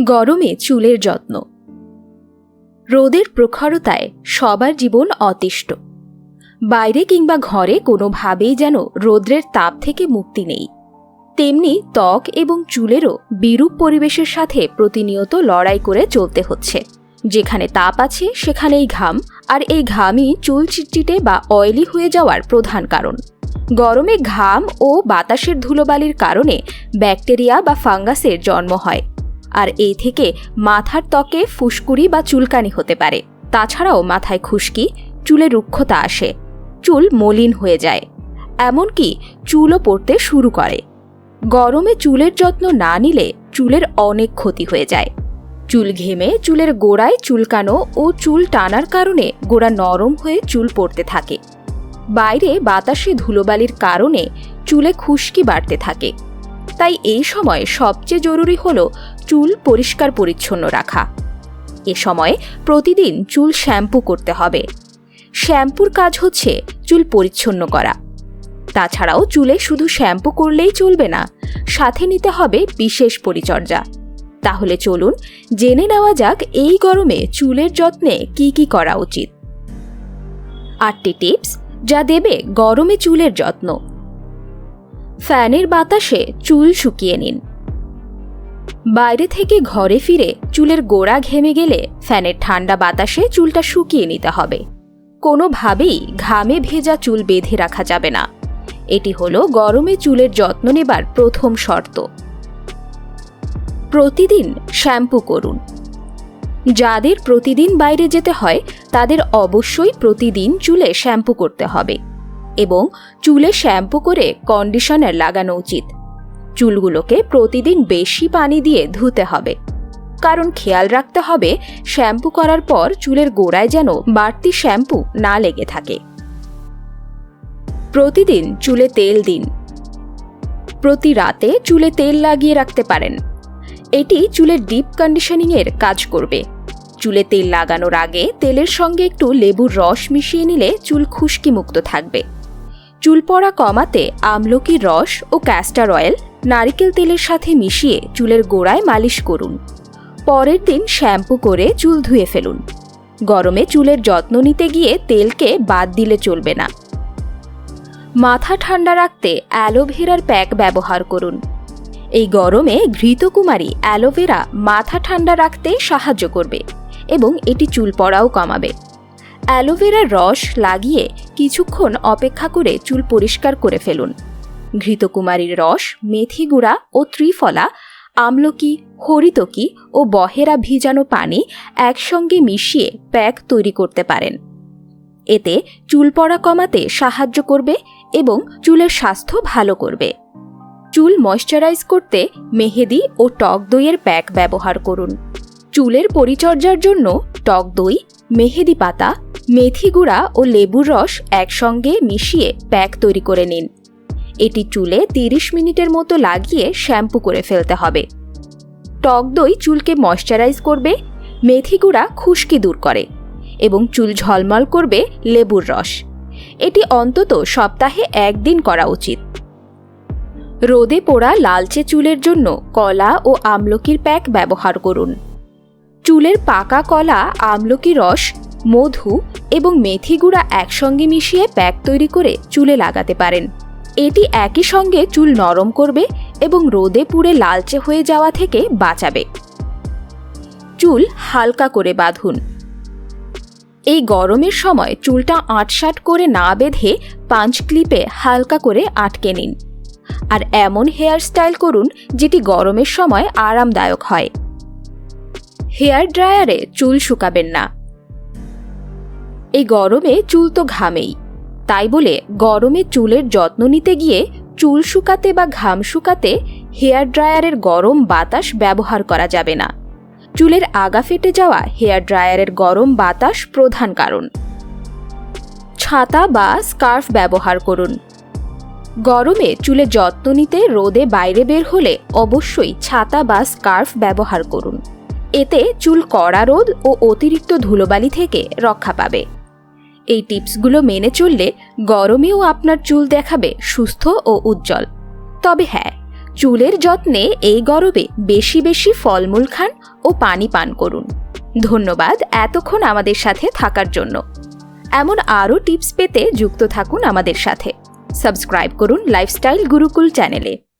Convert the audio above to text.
গরমে চুলের যত্ন। রোদের প্রখরতায় সবার জীবন অতিষ্ঠ। বাইরে কিংবা ঘরে কোনোভাবেই যেন রৌদ্রের তাপ থেকে মুক্তি নেই। তেমনি ত্বক এবং চুলেরও বিরূপ পরিবেশের সাথে প্রতিনিয়ত লড়াই করে চলতে হচ্ছে। যেখানে তাপ আছে, সেখানেই ঘাম, আর এই ঘামই চুল চিটচিটে বা অয়েলি হয়ে যাওয়ার প্রধান কারণ। গরমে ঘাম ও বাতাসের ধুলোবালির কারণে ব্যাকটেরিয়া বা ফাঙ্গাসের জন্ম হয়। আর এই থেকে মাথার ত্বকে ফুসকুড়ি বা চুলকানি হতে পারে। তাছাড়াও মাথায় খুশকি, চুলে রুক্ষতা আসে। চুল মলিন হয়ে যায়। এমনকি চুলও পড়তে শুরু করে। গরমে চুলের যত্ন না নিলে চুলের অনেক ক্ষতি হয়ে যায়। চুল ঘেমে চুলের গোড়ায় চুলকানো ও চুল টানার কারণে গোড়া নরম হয়ে চুল পড়তে থাকে। বাইরে বাতাসে ধুলোবালির কারণে চুলে খুশকি বাড়তে থাকে। তাই এই সময় সবচেয়ে জরুরি হল চুল পরিষ্কার পরিচ্ছন্ন রাখা। এ সময় প্রতিদিন চুল শ্যাম্পু করতে হবে। শ্যাম্পুর কাজ হচ্ছে চুল পরিচ্ছন্ন করা। তাছাড়াও চুলে শুধু শ্যাম্পু করলেই চলবে না, সাথে নিতে হবে বিশেষ পরিচর্যা। তাহলে চলুন জেনে নেওয়া যাক এই গরমে চুলের যত্নে কি কি করা উচিত। আটটি টিপস যা দেবে গরমে চুলের যত্ন। ফ্যানের বাতাসে চুল শুকিয়ে নিন। বাইরে থেকে ঘরে ফিরে চুলের গোড়া ঘেমে গেলে ফ্যানের ঠান্ডা বাতাসে চুলটা শুকিয়ে নিতে হবে। কোনোভাবেই ঘামে ভেজা চুল বেঁধে রাখা যাবে না। এটি হলো গরমে চুলের যত্ন নেবার প্রথম শর্ত। প্রতিদিন শ্যাম্পু করুন। যাদের প্রতিদিন বাইরে যেতে হয়, তাদের অবশ্যই প্রতিদিন চুলে শ্যাম্পু করতে হবে। এবং চুলে শ্যাম্পু করে কন্ডিশনার লাগানো উচিত। চুলগুলোকে প্রতিদিন বেশি পানি দিয়ে ধুতে হবে। কারণ খেয়াল রাখতে হবে, শ্যাম্পু করার পর চুলের গোড়ায় যেন বাড়তি শ্যাম্পু না লেগে থাকে। প্রতিদিন চুলে তেল দিন। প্রতি রাতে চুলে তেল লাগিয়ে রাখতে পারেন। এটি চুলের ডিপ কন্ডিশনিংয়ের কাজ করবে। চুলে তেল লাগানোর আগে তেলের সঙ্গে একটু লেবুর রস মিশিয়ে নিলে চুল খুশকি মুক্ত থাকবে। চুল পড়া কমাতে আমলকির রস ও ক্যাস্টার অয়েল নারিকেল তেলের সাথে মিশিয়ে চুলের গোড়ায় মালিশ করুন। পরের দিন শ্যাম্পু করে চুল ধুয়ে ফেলুন। গরমে চুলের যত্ন নিতে গিয়ে তেলকে বাদ দিলে চলবে না। মাথা ঠান্ডা রাখতে অ্যালোভেরার প্যাক ব্যবহার করুন। এই গরমে ঘৃতকুমারী অ্যালোভেরা মাথা ঠান্ডা রাখতে সাহায্য করবে এবং এটি চুল পড়াও কমাবে। অ্যালোভেরার রস লাগিয়ে কিছুক্ষণ অপেক্ষা করে চুল পরিষ্কার করে ফেলুন। ঘৃতকুমারীর রস, মেথি গুঁড়া ও ত্রিফলা, আমলকি, হরিতকি ও বহেরা ভিজানো পানি একসঙ্গে মিশিয়ে প্যাক তৈরি করতে পারেন। এতে চুল পড়া কমাতে সাহায্য করবে এবং চুলের স্বাস্থ্য ভালো করবে। চুল ময়শ্চারাইজ করতে মেহেদি ও টক দইয়ের প্যাক ব্যবহার করুন। চুলের পরিচর্যার জন্য টক দই, মেহেদি পাতা মেথি গুঁড়া ও লেবুর রস একসঙ্গে মিশিয়ে প্যাক তৈরি করে নিন। এটি চুলে তিরিশ মিনিটের মতো লাগিয়ে শ্যাম্পু করে ফেলতে হবে। টক দই চুলকে ময়শ্চারাইজ করবে, মেথি গুঁড়া খুশকি দূর করে এবং চুল ঝলমল করবে লেবুর রস। এটি অন্তত সপ্তাহে একদিন করা উচিত। রোদে পোড়া লালচে চুলের জন্য কলা ও আমলকির প্যাক ব্যবহার করুন। চুলের পাকা কলা, আমলকি রস মধু এবং মেথি গুঁড়া একসঙ্গে মিশিয়ে প্যাক তৈরি করে চুলে লাগাতে পারেন। এটি একই সঙ্গে চুল নরম করবে এবং রোদে পুড়ে লালচে হয়ে যাওয়া থেকে বাঁচাবে। চুল হালকা করে বাঁধুন। এই গরমের সময় চুলটা আটসাট করে না বেঁধে পাঞ্চ ক্লিপে হালকা করে আটকে নিন। আর এমন হেয়ার স্টাইল করুন যেটি গরমের সময় আরামদায়ক হয়। হেয়ার ড্রায়ারে চুল শুকাবেন না। এই গরমে চুল তো ঘামেই। তাই বলে গরমে চুলের যত্ন নিতে গিয়ে চুল শুকাতে বা ঘাম শুকাতে হেয়ার ড্রায়ারের গরম বাতাস ব্যবহার করা যাবে না। চুলের আগা ফেটে যাওয়া হেয়ার ড্রায়ারের গরম বাতাস প্রধান কারণ। ছাতা বা স্কার্ফ ব্যবহার করুন। গরমে চুলে যত্ন নিতে রোদে বাইরে বের হলে অবশ্যই ছাতা বা স্কার্ফ ব্যবহার করুন। এতে চুল কড়া রোদ ও অতিরিক্ত ধুলোবালি থেকে রক্ষা পাবে। এই টিপসগুলো মেনে চললে গরমেও আপনার চুল দেখাবে সুস্থ ও উজ্জ্বল। তবে হ্যাঁ চুলের যত্নে এই গরমে বেশি বেশি ফলমূল খান ও পানি পান করুন। ধন্যবাদ এতক্ষণ আমাদের সাথে থাকার জন্য। এমন আরও টিপস পেতে যুক্ত থাকুন আমাদের সাথে। সাবস্ক্রাইব করুন লাইফস্টাইল গুরুকুল চ্যানেলে।